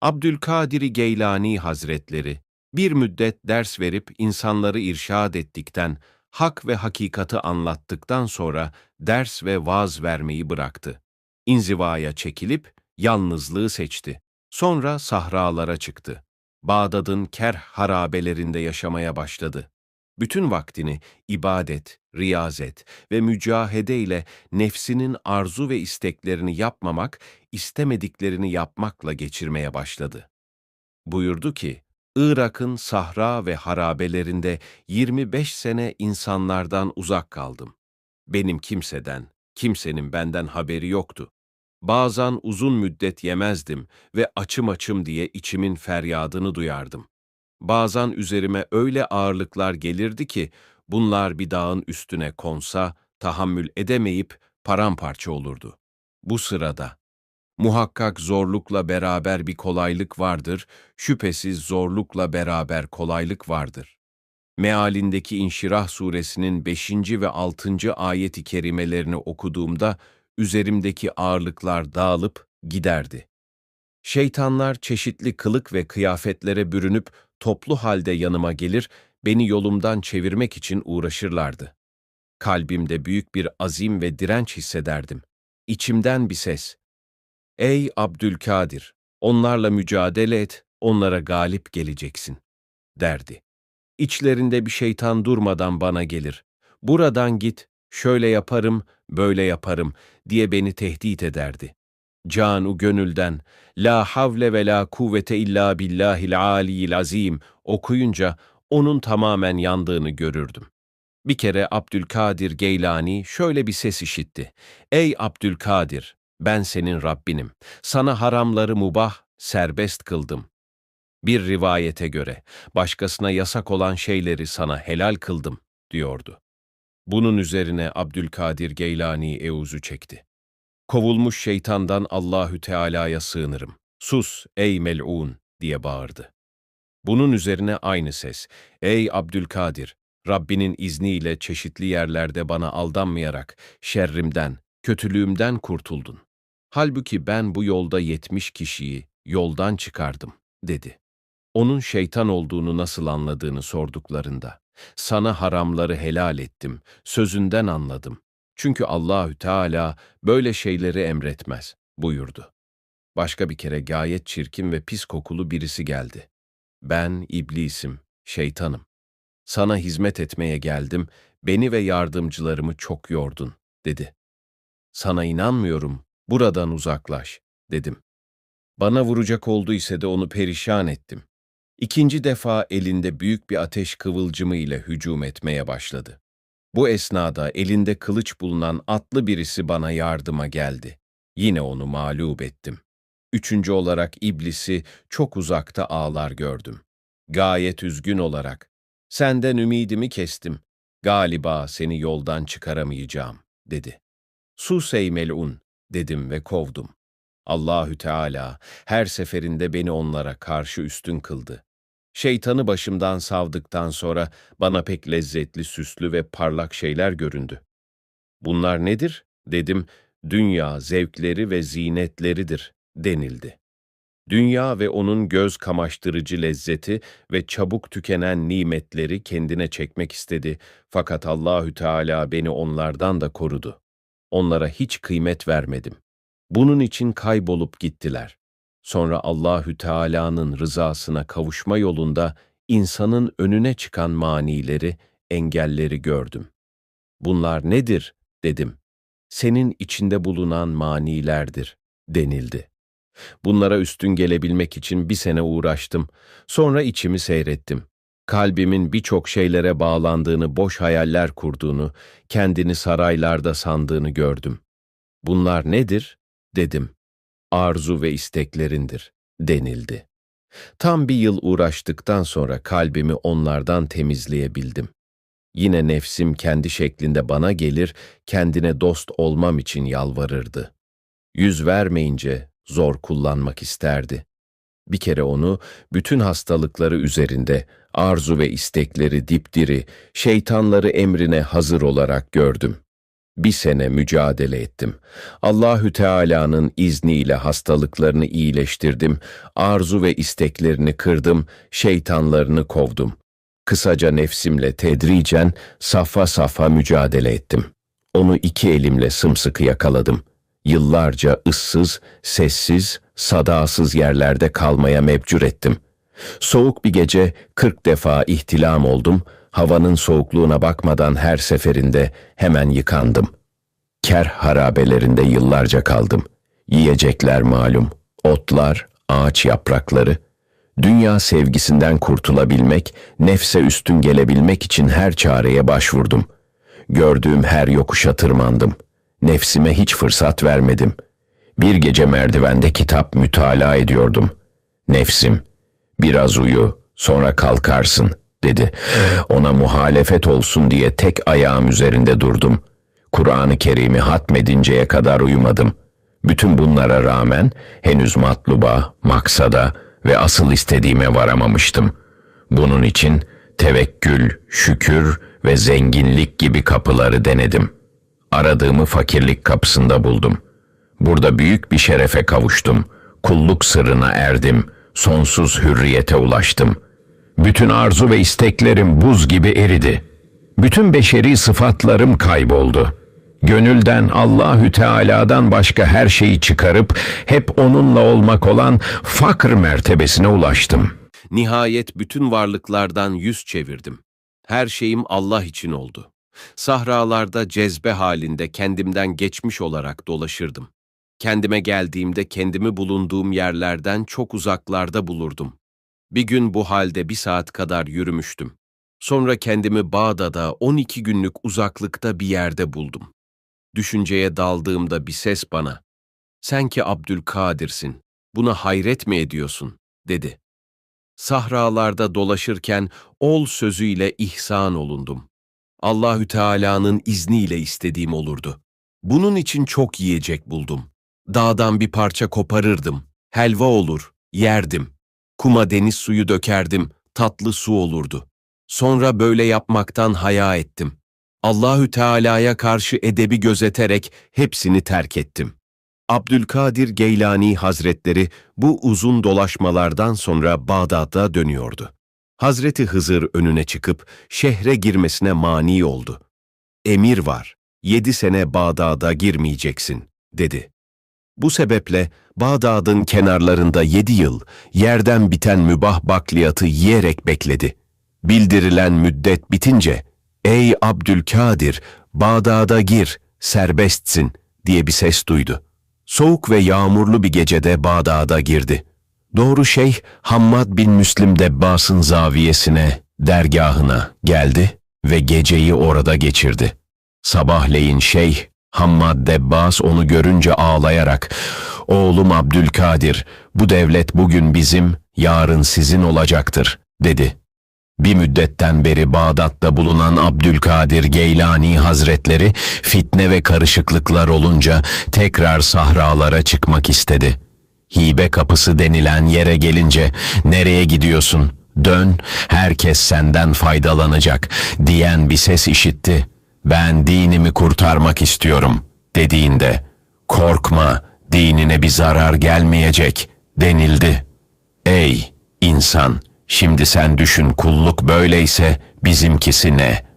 Abdülkadir Geylani Hazretleri bir müddet ders verip insanları irşad ettikten, hak ve hakikati anlattıktan sonra ders ve vaaz vermeyi bıraktı. İnzivaya çekilip yalnızlığı seçti. Sonra sahralara çıktı. Bağdat'ın kerh harabelerinde yaşamaya başladı. Bütün vaktini ibadet, riyazet ve mücahede ile nefsinin arzu ve isteklerini yapmamak, istemediklerini yapmakla geçirmeye başladı. Buyurdu ki, Irak'ın sahra ve harabelerinde 25 sene insanlardan uzak kaldım. Benim kimseden, kimsenin benden haberi yoktu. Bazen uzun müddet yemezdim ve açım açım diye içimin feryadını duyardım. Bazen üzerime öyle ağırlıklar gelirdi ki bunlar bir dağın üstüne konsa tahammül edemeyip paramparça olurdu. Bu sırada muhakkak zorlukla beraber bir kolaylık vardır, şüphesiz zorlukla beraber kolaylık vardır. Mealindeki İnşirah suresinin 5. ve 6. ayeti kerimelerini okuduğumda üzerimdeki ağırlıklar dağılıp giderdi. Şeytanlar çeşitli kılık ve kıyafetlere bürünüp toplu halde yanıma gelir, beni yolumdan çevirmek için uğraşırlardı. Kalbimde büyük bir azim ve direnç hissederdim. İçimden bir ses, Ey Abdülkadir, onlarla mücadele et, onlara galip geleceksin, derdi. İçlerinde bir şeytan durmadan bana gelir. Buradan git, şöyle yaparım, böyle yaparım diye beni tehdit ederdi. Canu gönülden, la havle ve la kuvvete illa billahil aliyil azim okuyunca onun tamamen yandığını görürdüm. Bir kere Abdülkadir Geylani şöyle bir ses işitti. Ey Abdülkadir, ben senin Rabbinim. Sana haramları mubah, serbest kıldım. Bir rivayete göre başkasına yasak olan şeyleri sana helal kıldım, diyordu. Bunun üzerine Abdülkadir Geylani euzu çekti. Kovulmuş şeytandan Allahü Teala'ya sığınırım. Sus ey mel'un diye bağırdı. Bunun üzerine aynı ses, ey Abdülkadir, Rabbinin izniyle çeşitli yerlerde bana aldanmayarak şerrimden, kötülüğümden kurtuldun. Halbuki ben bu yolda yetmiş kişiyi yoldan çıkardım, dedi. Onun şeytan olduğunu nasıl anladığını sorduklarında, sana haramları helal ettim, sözünden anladım. Çünkü Allahü Teala böyle şeyleri emretmez, buyurdu. Başka bir kere gayet çirkin ve pis kokulu birisi geldi. Ben iblisim, şeytanım. Sana hizmet etmeye geldim, beni ve yardımcılarımı çok yordun, dedi. Sana inanmıyorum, buradan uzaklaş, dedim. Bana vuracak oldu ise de onu perişan ettim. İkinci defa elinde büyük bir ateş kıvılcımı ile hücum etmeye başladı. Bu esnada elinde kılıç bulunan atlı birisi bana yardıma geldi. Yine onu mağlup ettim. Üçüncü olarak iblisi çok uzakta ağlar gördüm. Gayet üzgün olarak, senden ümidimi kestim, galiba seni yoldan çıkaramayacağım, dedi. Sus ey melun, dedim ve kovdum. Allahü Teala her seferinde beni onlara karşı üstün kıldı. Şeytanı başımdan savdıktan sonra bana pek lezzetli, süslü ve parlak şeyler göründü. Bunlar nedir? dedim, dünya zevkleri ve zinetleridir denildi. Dünya ve onun göz kamaştırıcı lezzeti ve çabuk tükenen nimetleri kendine çekmek istedi fakat Allahü Teala beni onlardan da korudu. Onlara hiç kıymet vermedim. Bunun için kaybolup gittiler. Sonra Allahü Teala'nın rızasına kavuşma yolunda insanın önüne çıkan manileri, engelleri gördüm. Bunlar nedir dedim. Senin içinde bulunan manilerdir denildi. Bunlara üstün gelebilmek için bir sene uğraştım. Sonra içimi seyrettim. Kalbimin birçok şeylere bağlandığını, boş hayaller kurduğunu, kendini saraylarda sandığını gördüm. Bunlar nedir? dedim arzu ve isteklerindir, denildi. Tam bir yıl uğraştıktan sonra kalbimi onlardan temizleyebildim. Yine nefsim kendi şeklinde bana gelir, kendine dost olmam için yalvarırdı. Yüz vermeyince zor kullanmak isterdi. Bir kere onu bütün hastalıkları üzerinde, arzu ve istekleri dipdiri, şeytanları emrine hazır olarak gördüm. Bir sene mücadele ettim. Allahü Teala'nın izniyle hastalıklarını iyileştirdim, arzu ve isteklerini kırdım, şeytanlarını kovdum. Kısaca nefsimle tedricen safa safa mücadele ettim. Onu iki elimle sımsıkı yakaladım. Yıllarca ıssız, sessiz, sadasız yerlerde kalmaya mebcur ettim. Soğuk bir gece kırk defa ihtilam oldum, havanın soğukluğuna bakmadan her seferinde hemen yıkandım. Ker harabelerinde yıllarca kaldım. Yiyecekler malum, otlar, ağaç yaprakları. Dünya sevgisinden kurtulabilmek, nefse üstün gelebilmek için her çareye başvurdum. Gördüğüm her yokuşa tırmandım. Nefsime hiç fırsat vermedim. Bir gece merdivende kitap mütalaa ediyordum. Nefsim, biraz uyu, sonra kalkarsın, dedi. Ona muhalefet olsun diye tek ayağım üzerinde durdum. Kur'an-ı Kerim'i hatmedinceye kadar uyumadım. Bütün bunlara rağmen henüz matluba, maksada ve asıl istediğime varamamıştım. Bunun için tevekkül, şükür ve zenginlik gibi kapıları denedim. Aradığımı fakirlik kapısında buldum. Burada büyük bir şerefe kavuştum. Kulluk sırrına erdim. Sonsuz hürriyete ulaştım. Bütün arzu ve isteklerim buz gibi eridi. Bütün beşeri sıfatlarım kayboldu. Gönülden Allahü Teala'dan başka her şeyi çıkarıp hep onunla olmak olan fakr mertebesine ulaştım. Nihayet bütün varlıklardan yüz çevirdim. Her şeyim Allah için oldu. Sahralarda cezbe halinde kendimden geçmiş olarak dolaşırdım. Kendime geldiğimde kendimi bulunduğum yerlerden çok uzaklarda bulurdum. Bir gün bu halde bir saat kadar yürümüştüm. Sonra kendimi Bağdat'a 12 günlük uzaklıkta bir yerde buldum. Düşünceye daldığımda bir ses bana, ''Sen ki Abdülkadir'sin, buna hayret mi ediyorsun?'' dedi. Sahralarda dolaşırken ol sözüyle ihsan olundum. Allahü Teala'nın izniyle istediğim olurdu. Bunun için çok yiyecek buldum. Dağdan bir parça koparırdım. Helva olur, yerdim. Kuma deniz suyu dökerdim, tatlı su olurdu. Sonra böyle yapmaktan haya ettim. Allahü Teala'ya karşı edebi gözeterek hepsini terk ettim. Abdülkadir Geylani Hazretleri bu uzun dolaşmalardan sonra Bağdat'a dönüyordu. Hazreti Hızır önüne çıkıp şehre girmesine mani oldu. Emir var, yedi sene Bağdat'a girmeyeceksin, dedi. Bu sebeple Bağdat'ın kenarlarında yedi yıl yerden biten mübah bakliyatı yiyerek bekledi. Bildirilen müddet bitince, ''Ey Abdülkadir, Bağdat'a gir, serbestsin.'' diye bir ses duydu. Soğuk ve yağmurlu bir gecede Bağdat'a girdi. Doğru şeyh Hammad bin Müslim Debbas'ın zaviyesine, dergahına geldi ve geceyi orada geçirdi. Sabahleyin şeyh Hammad Debbas onu görünce ağlayarak, ''Oğlum Abdülkadir, bu devlet bugün bizim, yarın sizin olacaktır.'' dedi. Bir müddetten beri Bağdat'ta bulunan Abdülkadir Geylani Hazretleri fitne ve karışıklıklar olunca tekrar sahralara çıkmak istedi. Hibe kapısı denilen yere gelince nereye gidiyorsun? Dön, herkes senden faydalanacak diyen bir ses işitti. Ben dinimi kurtarmak istiyorum dediğinde korkma dinine bir zarar gelmeyecek denildi. Ey insan! Şimdi sen düşün kulluk böyleyse bizimkisi ne?